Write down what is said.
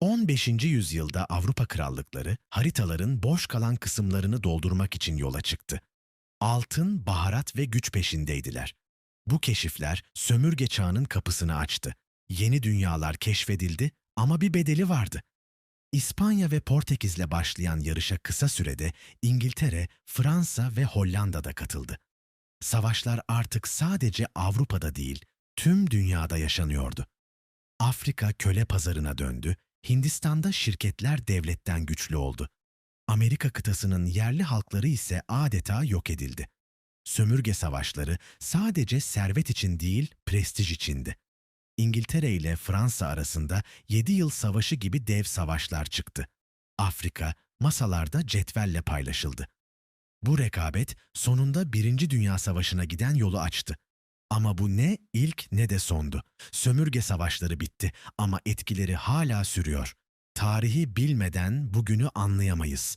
15. yüzyılda Avrupa krallıkları haritaların boş kalan kısımlarını doldurmak için yola çıktı. Altın, baharat ve güç peşindeydiler. Bu keşifler sömürge çağının kapısını açtı. Yeni dünyalar keşfedildi ama bir bedeli vardı. İspanya ve Portekiz'le başlayan yarışa kısa sürede İngiltere, Fransa ve Hollanda'da katıldı. Savaşlar artık sadece Avrupa'da değil, tüm dünyada yaşanıyordu. Afrika köle pazarına döndü, Hindistan'da şirketler devletten güçlü oldu. Amerika kıtasının yerli halkları ise adeta yok edildi. Sömürge savaşları sadece servet için değil, prestij içindi. İngiltere ile Fransa arasında 7 yıl savaşı gibi dev savaşlar çıktı. Afrika masalarda cetvelle paylaşıldı. Bu rekabet sonunda Birinci Dünya Savaşı'na giden yolu açtı. Ama bu ne ilk ne de sondu. Sömürge savaşları bitti ama etkileri hala sürüyor. Tarihi bilmeden bugünü anlayamayız.